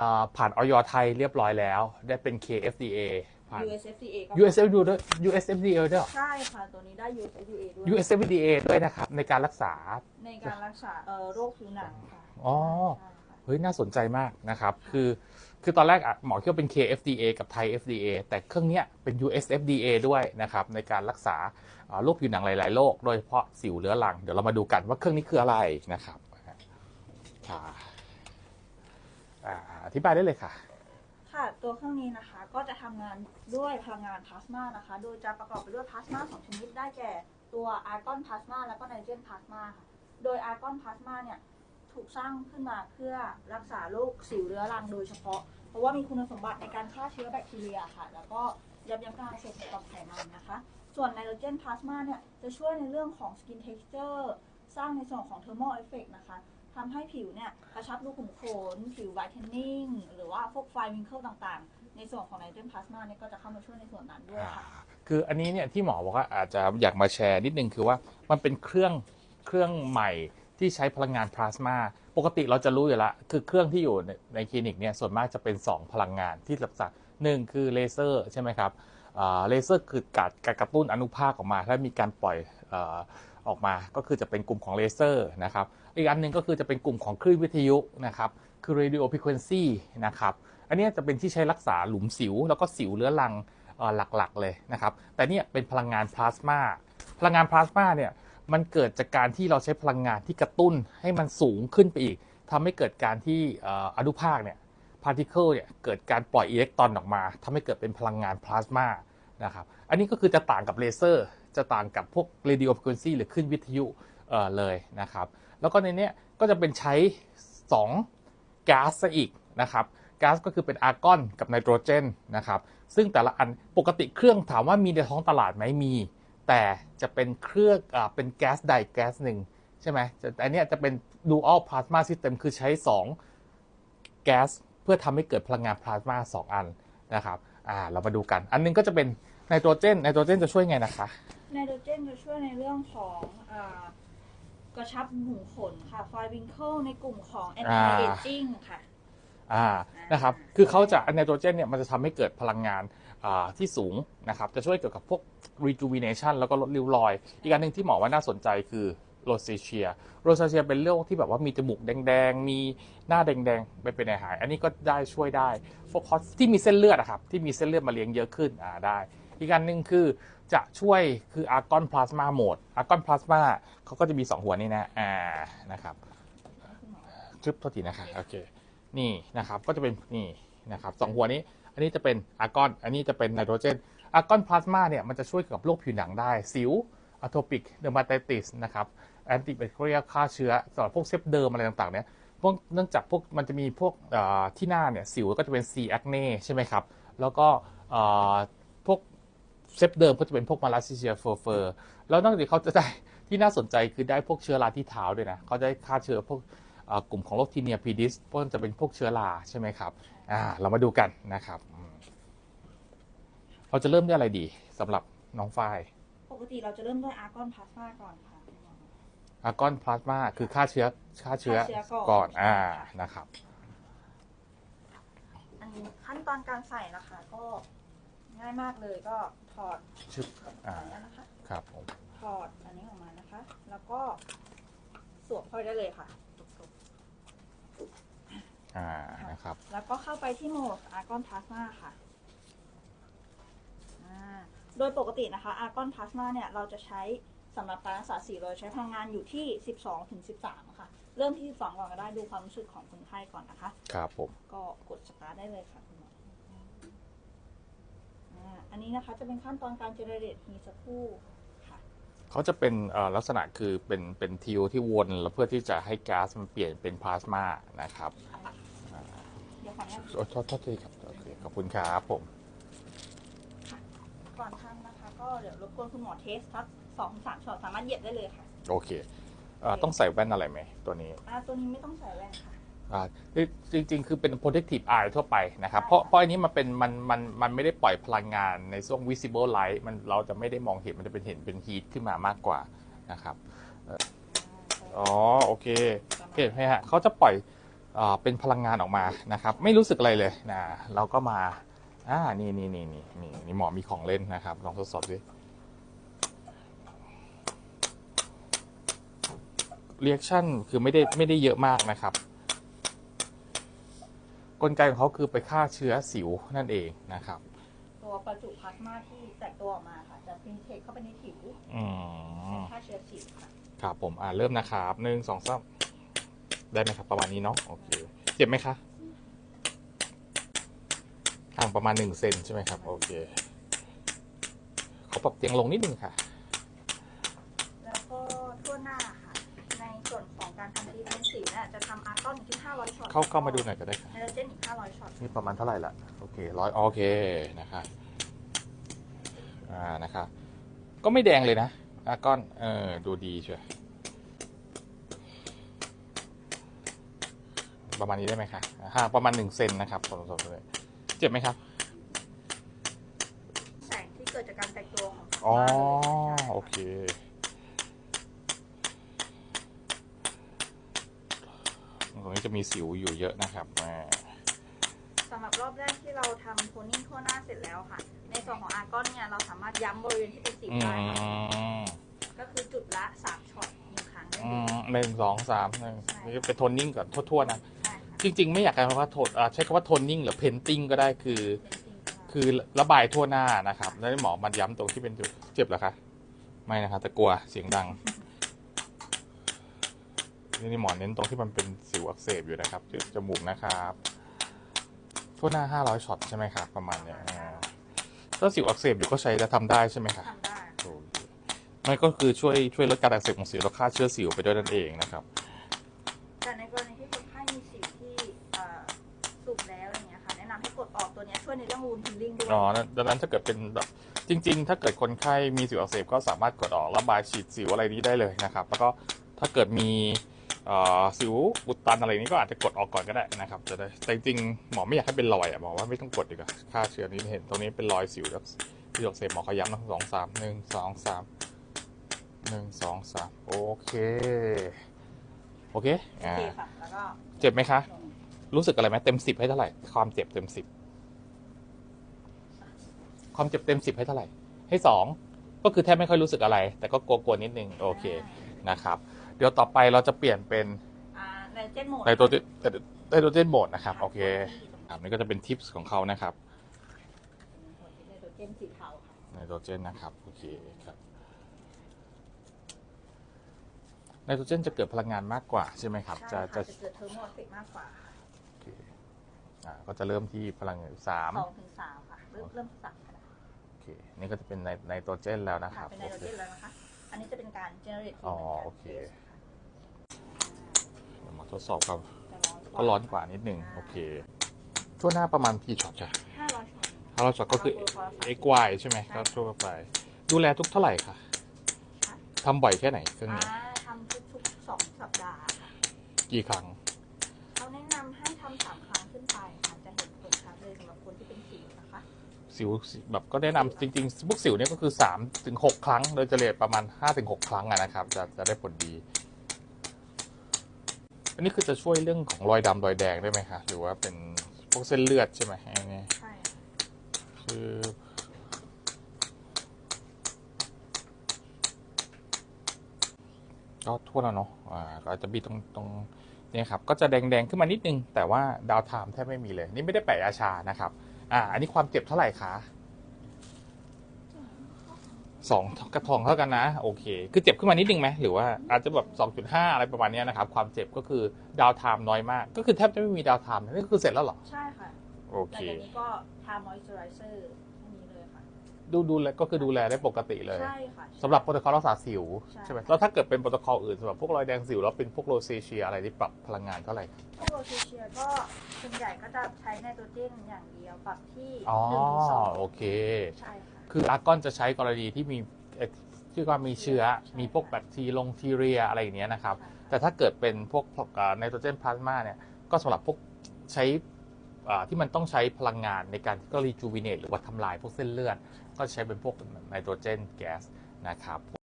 อ่าผ่านออยไทยเรียบร้อยแล้ว ได้เป็น KFDA ผ่าน USFDA ก็ USFDA ด้วย USFDA ด้วยเหรอ ใช่ค่ะ ตัวนี้ได้ USFDA ด้วย USFDA ด้วยนะครับ ในการรักษา ในการรักษาเอ่อโรคผิวหนังค่ะอ๋อ ใช่ค่ะเฮ้ย น่าสนใจมากนะครับ คือ คือตอนแรกอะหมอคิดว่าเป็น KFDA กับ Thai FDA แต่เครื่องเนี้ยเป็น USFDA ด้วยนะครับ ในการรักษาอ่าโรคผิวหนังหลาย ๆ โรค โดยเฉพาะสิวเรื้อรัง เดี๋ยวเรามาดูกันว่าเครื่องนี้คืออะไรนะครับค่ะ อธิบายได้เลยค่ะ ค่ะ ตัวเครื่องนี้นะคะก็จะทำงานด้วยพลังงานพลาสมานะคะ โดยจะประกอบไปด้วยพลาสมาสองชนิดได้แก่ตัวอาร์กอนพลาสมาแล้วก็ไนโตรเจนพลาสมาค่ะ โดยอาร์กอนพลาสมาเนี่ยถูกสร้างขึ้นมาเพื่อรักษาโรคสิวเรื้อรังโดยเฉพาะ เพราะว่ามีคุณสมบัติในการฆ่าเชื้อแบคทีเรียค่ะ แล้วก็ยับยั้งการอักเสบของต่อมไขมันนะคะ ส่วนไนโตรเจนพลาสมาเนี่ยจะช่วยในเรื่องของสกินเท็กซ์เจอร์ สร้างในส่วนของเทอร์โมเอฟเฟกนะคะทำให้ผิวเนี่ยกระชับรูขุมขน ผิวไวท์เทนนิ่ง หรือว่าพวกไฟวิงเคิลต่างๆ ในส่วนของไนโตรเจนพลาสมาเนี่ยก็จะเข้ามาช่วยในส่วนนั้นด้วยค่ะ คืออันนี้เนี่ยที่หมอบอกว่าอาจจะอยากมาแชร์นิดนึงคือว่ามันเป็นเครื่องเครื่องใหม่ที่ใช้พลังงานพลาสมาปกติเราจะรู้อยู่แล้วคือเครื่องที่อยู่ในคลินิกเนี่ยส่วนมากจะเป็น 2 พลังงานที่รักษาหนึ่งคือเลเซอร์ใช่ไหมครับเลเซอร์คือการกระตุ้นอนุภาคออกมา ถ้ามีการปล่อย ออกมาก็คือจะเป็นกลุ่มของเลเซอร์นะครับอีกอันหนึ่งก็คือจะเป็นกลุ่มของคลื่นวิทยุนะครับคือ radio frequency นะครับอันนี้จะเป็นที่ใช้รักษาหลุมสิว แล้วก็สิวเรื้อรังหลักๆเลยนะครับแต่เนี่ยเป็นพลังงานพลาสมาพลังงานพลาสมาเนี่ยมันเกิดจากการที่เราใช้พลังงานที่กระตุ้นให้มันสูงขึ้นไปอีกทำให้เกิดการที่อนุภาคเนี่ยพาร์ติเคิลเนี่ยเกิดการปล่อยอิเล็กตรอนออกมาทำให้เกิดเป็นพลังงานพลาสมานะครับอันนี้ก็คือจะต่างกับเลเซอร์ จะต่างกับพวก radio frequency หรือคลื่นวิทยุเเลยนะครับ แล้วก็ในนี้ก็จะเป็นใช้ 2ก๊าซซะอีกนะครับก๊าซก็คือเป็นอาร์กอนกับไนโตรเจนนะครับ ซึ่งแต่ละอันปกติเครื่องถามว่ามีในท้องตลาดไหมมี แต่จะเป็นเครื่องอเป็นแก๊สใดแก๊สหนึ่งใช่ไหมแต่อันเนี้ยจะเป็น dual plasma system คือใช้ 2 แก๊สเพื่อทำให้เกิดพลังงานพลาสมา2 อันนะครับ อ่า เรามาดูกัน อันหนึงก็จะเป็นไนโตรเจน ไนโตรเจนจะช่วยไงนะคะ ไนโตรเจนจะช่วยในเรื่องของอากระชับหูขนค่ะไฟวิงเคิลในกลุ่มของ anti aging ค่ะอ่านะครับคือเขาจะไนโตรเจนเนี่ยมันจะทำให้เกิดพลังงานอ่าที่สูงนะครับจะช่วยเกี่ยวกับพวก rejuvenation แล้วก็ลดริ้วรอย อีกอันหนึ่งที่หมอว่าน่าสนใจคือโรเซเชียโรเซเชียเป็นโรคที่แบบว่ามีจมูกแดง ๆ มีหน้าแดงๆไปเป็นอาหาร อันนี้ก็ได้ช่วยได้พวกคอสที่มีเส้นเลือดอะครับที่มีเส้นเลือดมาเลี้ยงเยอะขึ้นอ่าได้ อีกอันหนึ่งคือจะช่วยคืออาร์กอนพลาสมาโหมดอาร์กอนพลาสมาเขาก็จะมี 2 หัวนี่นะอ่านะครับชึบโทษทีนะคะโอเคนี่นะครับก็จะเป็นนี่นะครับสองหัวนี้ อันนี้จะเป็นอาร์กอน อันนี้จะเป็นไนโตรเจนอาร์กอนพลาสมาเนี่ยมันจะช่วยเกี่ยวกับโรคผิวหนังได้ สิวอะโทปิกเดอร์มาไตติสนะครับแอนติแบคทีเรียฆ่าเชื้อสำหรับพวกเซฟเดิมอะไรต่างๆเนี่ยพวกเนื่องจากพวกมันจะมีพวกเอ่อที่หน้าเนี่ยสิวก็จะเป็นซีแอคเน่ใช่ไหมครับ แล้วก็ เอ่อพวกเซฟเดิมก็จะเป็นพวกมาลาซิเซียเฟอร์เฟอร์แล้วนอกจากนี้เขาจะได้ที่น่าสนใจคือได้พวกเชื้อราที่เท้าด้วยนะเขาได้ฆ่าเชื้อพวกเอ่อกลุ่มของโรคทีเนียพีดิสพวกนั้นจะเป็นพวกเชื้อราใช่ไหมครับอ่าเรามาดูกันนะครับอืมเราจะเริ่มด้วยอะไรดีสำหรับน้องฝ้ายปกติเราจะเริ่มด้วยอาร์กอนพลาสมาก่อนค่ะอากอนพลาสมาคือฆ่าเชื้อฆ่าเชื้อฆ่าเชื้อก่อนก่อนอ่านะครับ อันนี้ขั้นตอนการใส่นะคะก็ ง่ายมากเลยก็ถอดชึบอ่าอันนี้นะคะ ครับผมถอดอันนี้ออกมานะคะ แล้วก็สวมเข้าไปได้เลยค่ะ อ่านะครับ แล้วก็เข้าไปที่โหมดอาร์กอนพลาสมาค่ะอ่าโดยปกตินะคะอาร์กอนพลาสมาเนี่ยเราจะใช้สำหรับการรักษาสีเราใช้พลังงานอยู่ที่ 12ถึง13 ค่ะ เริ่มที่ 12 ก่อนก็ได้ดูความรู้สึกของคนไข้ก่อนนะคะ ครับผม ก็กดสตาร์ทได้เลยค่ะคุณหม ออ่าอันนี้นะคะจะเป็นขั้นตอนการเจเนเรตฮีสักครู่ค่ะ เขาจะเป็นเอ่อลักษณะคือเป็นเป็นทิวที่วนแล้วเพื่อที่จะให้ก๊าซมันเปลี่ยนเป็นพลาสมานะครับเดี๋ยวขออนุญาตโอ้โทษโทษทีครับโอเคขอบคุณครับผม ก่อนทำนะคะ ก็เดี๋ยวรบกวนคุณหมอเทสสักสองสามช็อตสามารถเหยียบได้เลยค่ะโอเคเอ่อต้องใส่แว่นอะไรไหมตัวนี้ อ่าตัวนี้ไม่ต้องใส่แว่นค่ะอ่า จริงๆ คือเป็น protective eye ทั่วไปนะครับ เพราะเพราะอันนี้มันเป็นมันมันมันไม่ได้ปล่อยพลังงานในช่วง visible light มันเราจะไม่ได้มองเห็นมันจะเป็นเห็นเป็น heat ขึ้นมามากกว่านะครับอ๋อโอเคเห็นไหมฮะเขาจะปล่อยเป็นพลังงานออกมานะครับ ไม่รู้สึกอะไรเลยนะเราก็มาอ่านี่นี่นี่นี่นี่นี่หมอมีของเล่นนะครับ ลองทดสอบดิเรีแอคชั่นคือไม่ได้ไม่ได้เยอะมากนะครับ กลไกของเขาคือไปฆ่าเชื้อสิวนั่นเองนะครับ ตัวประจุพลาสมาที่แตกตัวออกมาค่ะ จะพินเทคเข้าไปในผิวอืมฆ่าเชื้อสิวค่ะครับผมอ่าเริ่มนะครับหนึ่งสองสามได้ไหมครับประมาณนี้เนาะโอเคเจ็บไหมคะห่างประมาณหนึ่งเซนใช่ไหมครับ โอเคขอปรับเตียงลงนิดนึงค่ะ แล้วก็ทั่วหน้าค่ะ ในส่วนของการทำทีเป็น สิวเนี่ยจะทำอาร์กอนอยู่ที่500ช็อตเข้าเข้ามาดูหน่อยก็ได้ค่ะไนโตรเจนอีก500ช็อตนี่ประมาณเท่าไหร่ละโอเคร้อยโอเคนะคะอ่านะคะก็ไม่แดงเลยนะอาก้อนเออดูดีเชียวประมาณนี้ได้ไหมคะห่างประมาณหนึ่งเซนนะครับสดๆเลยเจ็บไหมครับ แสงที่เกิดจากการแตกตัวของพลาสอ๋อมาเลยโอเค ต รงนี้จะมีสิวอยู่เยอะนะครับอ่าสำหรับรอบแรกที่เราทำโทนนิ่งทั่วหน้าเสร็จแล้วค่ะ ในส่วนของอาร์กอนเนี่ยเราสามารถย้ำบริเวณที่เป็นสิวอืได้ค่ะมก็คือจุดละ3ช็อตหนึ่งครั้งนั่นอืเองมหนึ่งสองสามหนึ่งนี่เป็นโทนนิ่งก่อนทั่วๆนะ ใช่ค่ะจริง ๆ ไม่อยากใช้คำว่าโทนอ่าใช้คำว่าโทนนิ่งหรือเพนติ้งก็ได้คือ เป็นจริงค่ะคือระบายทั่วหน้านะครับ แล้วหมอมันย้ำตรงที่เป็นจุดเจ็บเหรอคะ ไม่นะครับแต่กลัวเสียงดัง นี่หมอเน้นตรงที่มันเป็นสิวอักเสบอยู่นะครับที่จมูกนะครับทั่วหน้า500ช็อตใช่ไหมครับประมาณเนี้ยอ่าถ้าสิวอักเสบอยู่ก็ใช้แล้วทำได้ใช่ไหมครับทำได้โอเคมันก็คือช่วยช่วยลดการอักเสบของสิวและฆ่าเชื้อสิวไปด้วยนั่นเองนะครับแต่ในกรณีที่คนไข้มีสิวที่เอ่อสุกแล้วอย่างเงี้ยค่ะแนะนำให้กดออกตัวเนี้ยช่วยในเรื่องวูนฮิลลิ่งด้วยอ๋อนั้นดังนั้นถ้าเกิดเป็นแบบจริง ๆ ถ้าเกิดคนไข้มีสิวอักเสบก็สามารถกดออกระบายฉีดสิวอะไรนี้ได้เลยนะครับ แล้วก็ถ้าเกิดมีเอ่อ สิวอุดตันอะไรนี้ก็อาจจะกดออกก่อนก็ได้นะครับจะได้แต่จริงหมอไม่อยากให้เป็นรอยอะบอว่าไม่ต้องกดดีกว่าฆ่าเชื้อนี้เห็นตรงนี้เป็นรอยสิวแล้วสิวอักเสบหมอขย้ำนะสองสามหนึ่งสองสามหนึ่งสองสามโอเค โอเคอ่าเจ็บไหมคะ รู้สึกอะไรไหมเต็มสิบให้เท่าไหร่ ความเจ็บเต็มสิบความเจ็บเต็มสิบให้เท่าไหร่ ให้สองก็คือแทบไม่ค่อยรู้สึกอะไร แต่ก็กลัวๆนิดนึงโอเคนะครับ ดี๋ยวต่อไปเราจะเปลี่ยนเป็นอ่าไนโตรเจนโหมดไนโตรเจนไนโตรเจนโหมดนะครับ โอเคครับนี่ก็จะเป็นทิปส์ของเขานะครับไนโตรเจนสีเทาค่ะไนโตรเจนนะครับโอเคครับไนโตรเจนจะเกิดพลังงานมากกว่าใช่ไหมครับใช่จะค่ะจะจะเกิดเทอร์โมเอฟเฟกต์มากกว่าค่ะโอเคอ่าก็จะเริ่มที่พลังงานสามสองถึงสามค่ะเริ่มเริ่มที่สามค่ะโอเคนี่ก็จะเป็นไนไนโตรเจนแล้วนะคค่ะรับเป็นไนโตรเจนแล้วนะคะอันนี้จะเป็นการเจเนเรตอ๋อโอเคเดี๋ยวมา ทดสอบครับจะร้อนก็ร้อนกว่านิดหนึ่งโอเค ทั่วหน้าประมาณกี่ช็อตจ้ะห้าร้อยช็อตถ้าเราช็อตก็คือ x y ใช่ไหมก็ทั่วไป ดูแลทุกเท่าไหร่คะค่ะทำบ่อยแค่ไหนเครื่องอ่านี้ทำทุกๆสองสัปดาห์ค่ะกี่ครั้งเขาแนะนำให้ทำสามครั้งขึ้นไปค่ะจะเห็นผลชัดเลยสำหรับคนที่เป็นสิวนะคะ สิวแบบก็แนะนำจริงๆพวกสิวเนี่ยก็คือ3ถึง6ครั้ง โดยเฉลี่ยประมาณ5ถึง6ครั้งอะนะครับ จะจะได้ผลดี อันนี้คือจะช่วยเรื่องของรอยดำรอยแดงได้ไหมคะ หรือว่าเป็นพวกเส้นเลือดใช่ไหมอันนี้ใช่คือก็ทั่วแล้วเนาะอ่าก็อาจะมีตรงตรงเนี่ยครับ ก็จะแดงๆขึ้นมานิดนึง แต่ว่าดาวไทม์แทบไม่มีเลย นี่ไม่ได้แปะยาชานะครับ อ่า อันนี้ความเจ็บเท่าไหร่คะ สองกระทองเท่ากันนะ โอเค คือเจ็บขึ้นมานิดนึงไหมหรือว่าอาจจะแบบสองจุดห้าอะไรประมาณเนี้ยนะครับ ความเจ็บก็คือดาวไทม์น้อยมาก ก็คือแทบจะไม่มีดาวไทม์นี่คือเสร็จแล้วเหรอ ใช่ค่ะ โอหลัเคงจากนี้ก็ทามอยเจอไรเซอร์แค่นี้เลยค่ะ ดูดูแลก็คือดูแลได้ปกติเลย ใช่ค่ะสำหรับโปรโตคอลรักษาสิวใช่ใช่ไหมแล้วถ้าเกิดเป็นโปรโตคอลอื่นสำหรับพวกรอยแดงสิวแล้วเป็นพวกโรเซเชียอะไรที่ปรับพลังงานเท่าไหร่พวกโรเชียก็ส่วนใหญ่ก็จะใช้ไนโตรเจนอย่างเดียวปรับที่อ๋อหนึ่งถึงสองโอเค ใช่ค่ะ คืออาร์กอนจะใช้กรณีที่มีเอ่อที่ว่ามีเชื้อ มีพวกแบคทีลงทีเรียอะไรอย่างเงี้ยนะครับ แต่ถ้าเกิดเป็นพวกไนโตรเจนพลาสมาเนี่ย ก็สำหรับพวกใช้ที่มันต้องใช้พลังงานในการก็รีจูวิเนตหรือว่าทำลายพวกเส้นเลือด ก็ใช้เป็นพวกไนโตรเจนแก๊สนะครับ